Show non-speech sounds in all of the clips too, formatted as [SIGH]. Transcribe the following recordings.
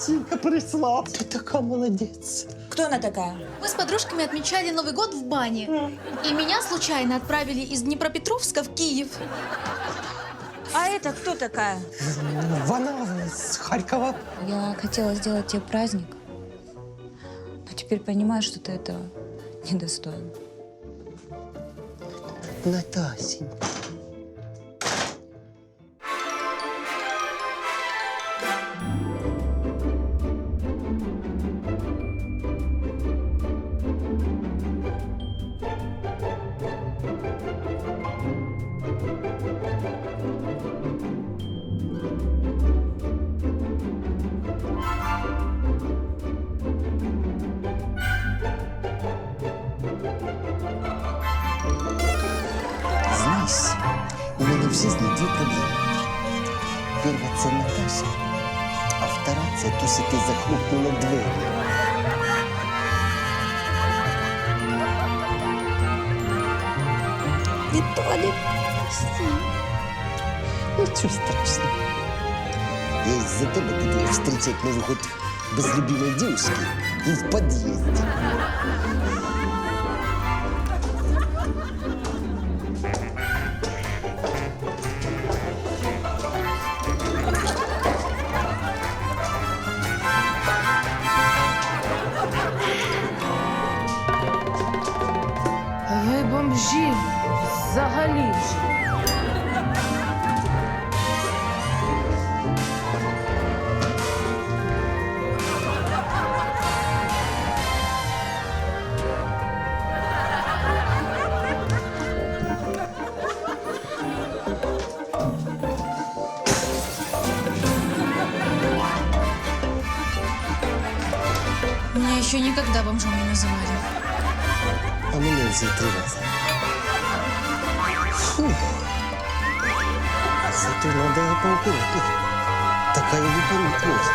Сінька прийшла. Ти така молодець. Кто она такая? Мы с подружками отмечали Новый год в бане. И меня случайно отправили из Днепропетровска в Киев. А это кто такая? Вона з Харкова. Я хотела сделать тебе праздник, но теперь понимаю, что ты этого недостоин. Натасінька. Перша це Наташа, а втора це то, що ти захлопнула двері. Виталик, Нічого страшного. Я із-за тебе буду встречать Новий год без любимой девушки і в під'їзді. еще никогда бомжом не называли. А мене вже три рази. Фух. Зато надо поаккуратней. Такая выпорит просто.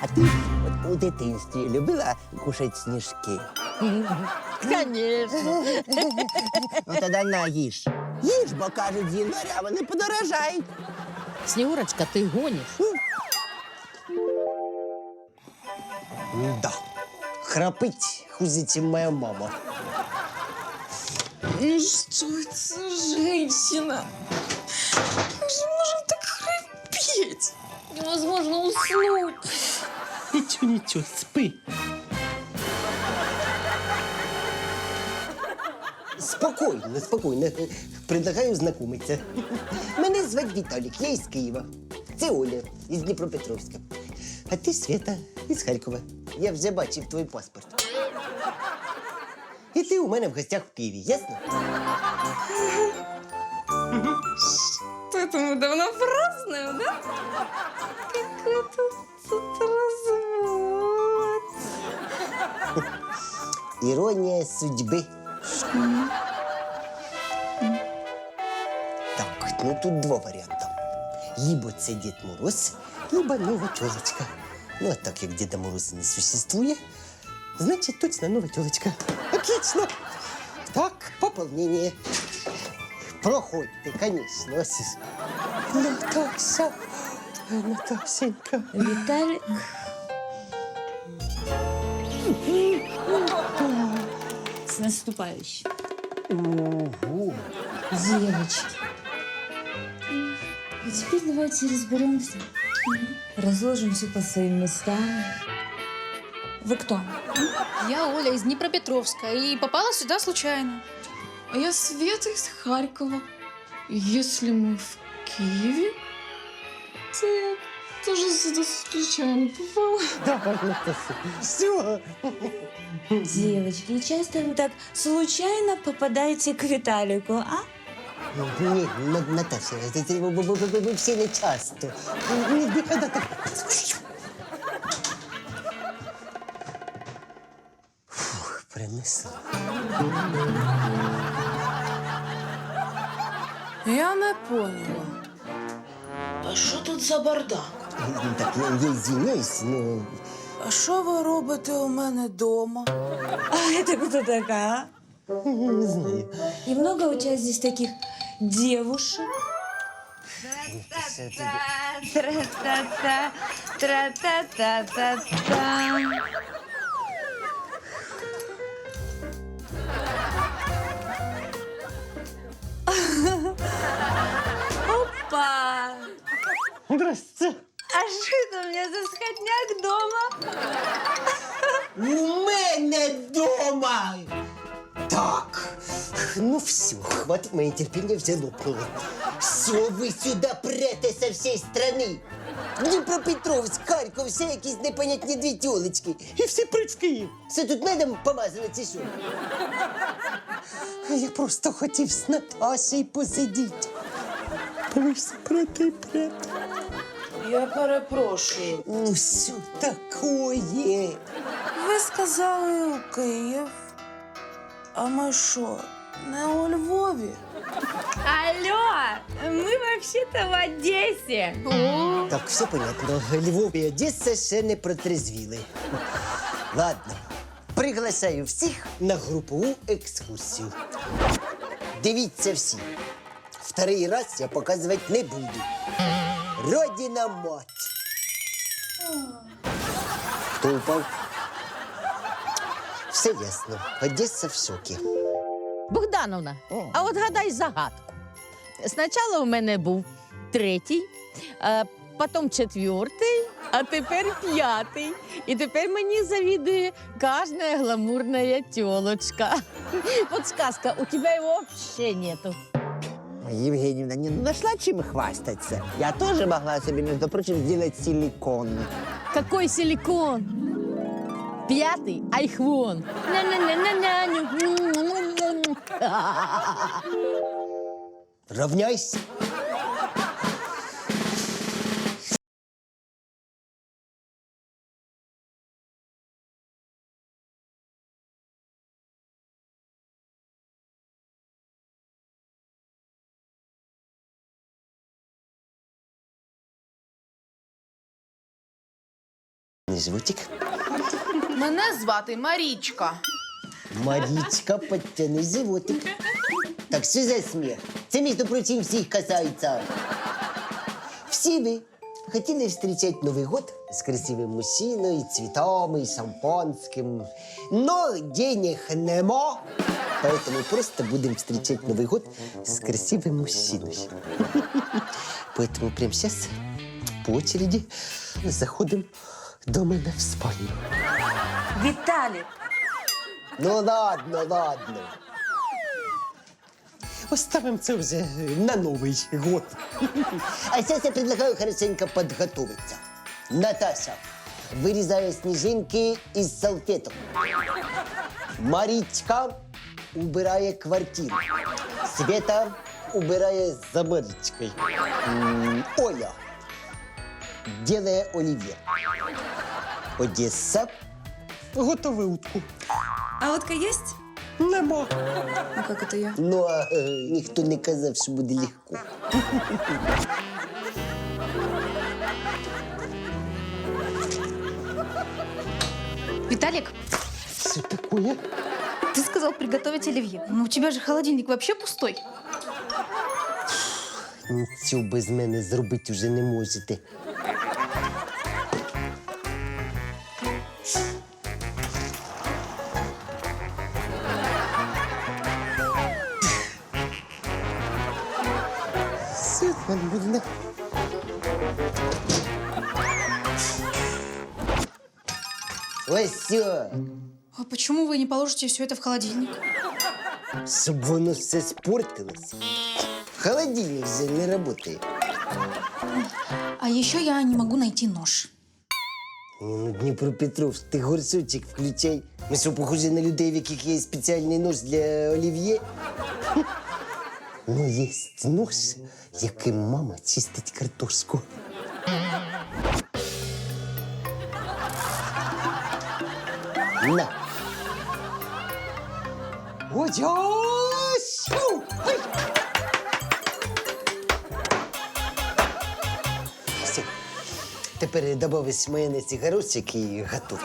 А ти от у дитинстві любила кушати сніжки? Конечно. Ну тоді на їж. Їж, бо кажуть, з января вони подорожають. Снегурочка, ты гонишь? Да. Храпить хуже, чем моя мама. Ну что это за женщина? Как же можно так храпеть? Невозможно уснуть. Нічого, нічого, спи. Спокійно, спокійно. Предлагаю знайомитися. Мене звати Віталік, я із Києва. Це Оля із Дніпропетровська. А ти Свята із Харкова. Я вже бачив твій паспорт. І ти у мене в гостях в Києві, ясно? Что это давно празднуем, да? Какой-то тут развод. Іронія судьби. Так, ну тут два варіанти. Либо це Дід Мороз, либо нова тілочка. Ну, а так як Діда Мороза не существує, значить точно нова тілочка. Отлично. Так, пополнение. Проходьте, конечно. Ось. Наташа, Наташенька. Виталик. С наступающим. Ого. Девочки. А теперь давайте разберемся. Разложим все по своим местам. Вы кто? Я Оля из Днепропетровска и попала сюда случайно. А я Света из Харькова. Если мы в Киеве, то я тоже сюда случайно попала. Давай, Наташа. Все. Девочки, часто вы так случайно попадаете к Виталику, а? Ні, Наташа, це- це ви- всі не часто. Ні, Ніколи так. Фух, принесла. Я не поняла. А що тут за бардак? Ну, Так, я, я извиняюсь, но А що ви робите у мене вдома? А это кто такая? не знаю. И много у тебя здесь таких девушек? Опа! Здрасте. А що це у мене за сходняк дома? У мене дома. Ну все, хватит моє терпіння вже лопнуло. Все, ви сюди прете со всієї страни. Дніпропетровськ, Харків, все якісь непонятні дві тьолочки. І всі пруть в Київ. Все тут медом помазано, чи що? А я просто хотів з Наташею посидіти. Ви все прете і прете. Я перепрошую. Ну, що такое? Ви сказали Київ. А ми що, не у Львові? Алло, мы вообще-то в Одессе. Так, все понятно. Львов і Одеса ще не протрезвіли. Ладно, приглашаю всіх на групову екскурсію. Дивіться всі. Вторий раз я показувати не буду. Родина мать. Хто упав? Все ясно. Одеса в шокі. Богдановна, а от гадай загадку. Спочатку у мене був третій, а потім четвертий, а тепер п'ятий. І тепер мені завідує кожна гламурна тілочка. [LAUGHS] Подсказка, у тебе його взагалі нету. Евгеньевна, не нашла чем хвастаться? Я тоже могла себе, между прочим, сделать силикон. Какой силикон? П'ятий айхвон. На-на-на-на-на. Равняйся. Животик. Мене звати Марічка. Марічка, подтяни животик. Так що за сміх? Це, між прочим, всіх касається. Всі ви хотіли зустрічати Новий год з красивим мужчиною, цвітами, шампанським. Но денег нема. Поэтому просто будем встречать Новый год с красивым мужчиной. Поэтому прямо сейчас по очереди заходим до мене в спальню. Виталик, Ну ладно, ладно. Оставим це вже на Новий год. А зараз я предлагаю хорошенько підготуватися. Наташа вирізає сніжинки із салфеток. Марічка убирає квартиру. Света убирає за Марічкою. М, Оля делає олів'є. Одеса готове утку. А утка есть? Нема. Ну как это я? Ну, а е, ніхто не казав, що буде легко. Виталик, Що таке? ты сказал приготовить оливье. Но у тебя же холодильник вообще пустой. Нічого без мене зробити вже не можете. Положите все это в холодильник? Щоб воно все спортилось. Холодильник же не работает. А еще я не могу найти нож. Ну, Дніпропетровськ, ти горсочок включай. Ми що, похожі на людей, в яких є спеціальний нож для олів'є? Ну, є нож, яким мама чистить картошку. На. Фу! Ой! Все. Тепер добавиш майонез і горошок і готово.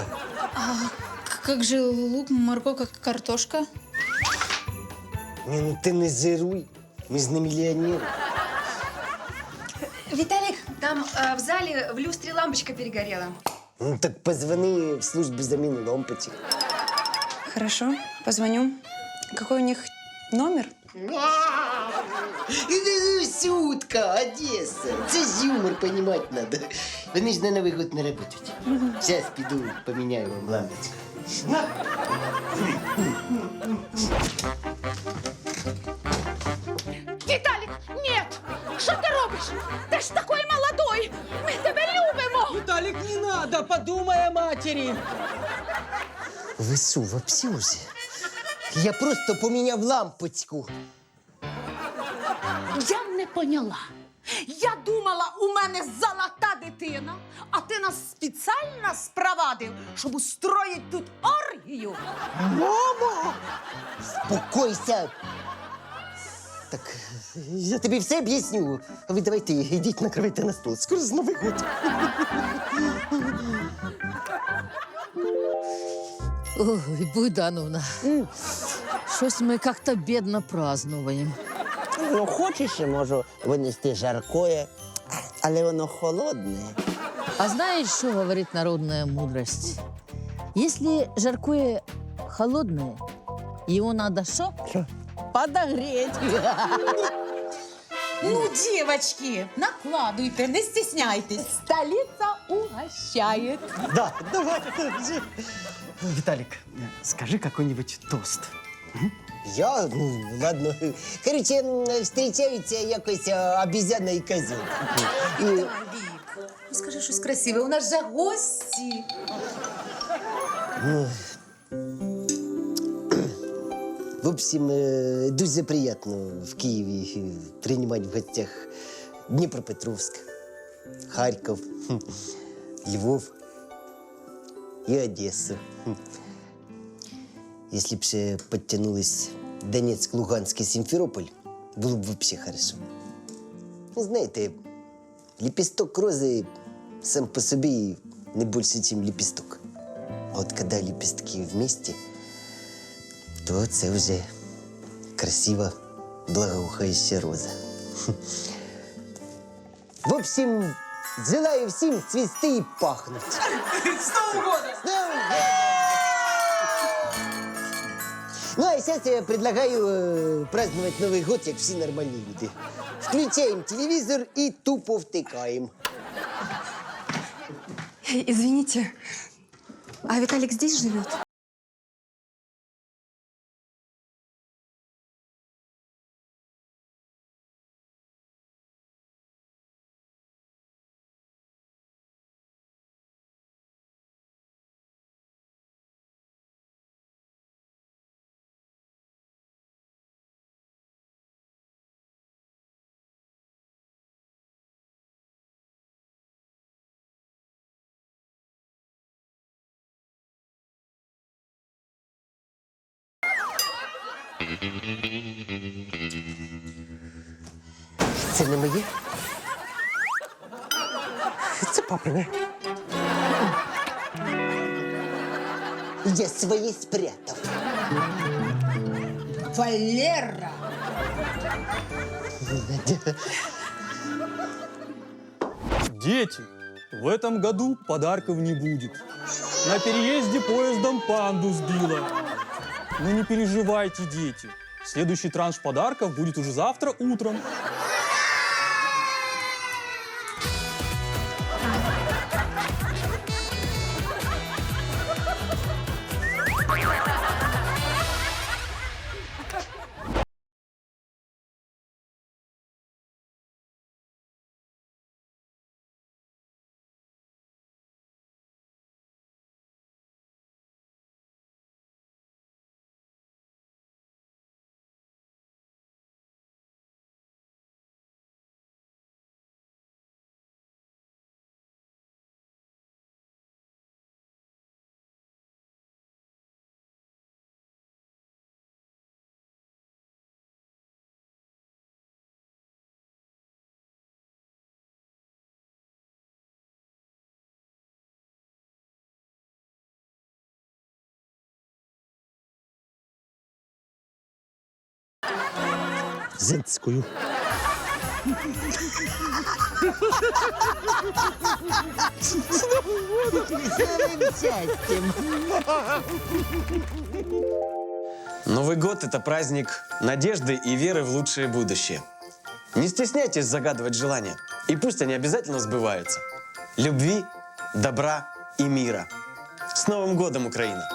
К- Как же лук, морковка, картошка? Ні, ну ти не зируй. Ми ж не мільйонери. Виталик, там э, в зале в люстре лампочка перегорела. Ну так позвони в службу заміни лампочек. Хорошо, позвоню. Какой у них номер? Сутка, Одеса. Це ж юмор, понімати надо. Вони ж на Новий год не працюють. Зараз піду поміняю вам лампочку. Віталік, ні! Що ти робиш? Ти ж такий молодой! Ми тебе любимо! Виталик, не надо, подумай о матери. Ви су, вообще уже? Я просто поміняв лампочку. Я не поняла. Я думала, у мене золота дитина, а ти нас спеціально спровадив, щоб устроїть тут оргію. Мама! Спокойся! Так, я тобі все об'ясню. А ви давайте йдіть накривайте на стол. Скоро з Новий год. Ой, Буйдановна, щось ми як-то бідно празднуємо. Ну, хочеш, я можу винести жаркое, але воно холодне. А знаешь, что говорит народная мудрость? Если жаркое холодное, его надо что? Подогреть. Ну, девочки, накладуйте, не стесняйтесь. Столица угощает. Да, давайте вже. Виталик, скажи какой-нибудь тост. Я? Ну, ладно. Короче, м, зустрічаються якось а, обізяна і козел. І, Ну, скажи щось красиве, у нас же гості. в общем, е, дуже приємно в Києві е, приймати в гостях Дніпропетровськ, Харків, хм, Львов і Одесу. Хм. Якщо б ще підтягнулись Донецьк, Луганськ і Сімферополь, було б взагалі хорошо. Ну, знаєте, лепесток рози сам по собі не більше, ніж лепесток. А от коли лепестки вместе, то це вже красива, благоухающая роза. В общем, желаю всім цвісти і пахнути. З Новым годом! Ну, а сейчас я предлагаю э, праздновать Новый год, як всі нормальні люди. Включаем телевизор и тупо втыкаем. Извините, а Виталик здесь живет? Це не моє? Це папине. Я своє спрятав. Валера! Дети, в этом году подарков не будет. На переезде поездом панду сбила. Но не переживайте, дети. Следующий транш подарков будет уже завтра утром. Зенською. Новый год – это праздник надежды и веры в лучшее будущее. Не стесняйтесь загадывать желания, и пусть они обязательно сбываются. Любви, добра и мира. С Новым годом, Украина!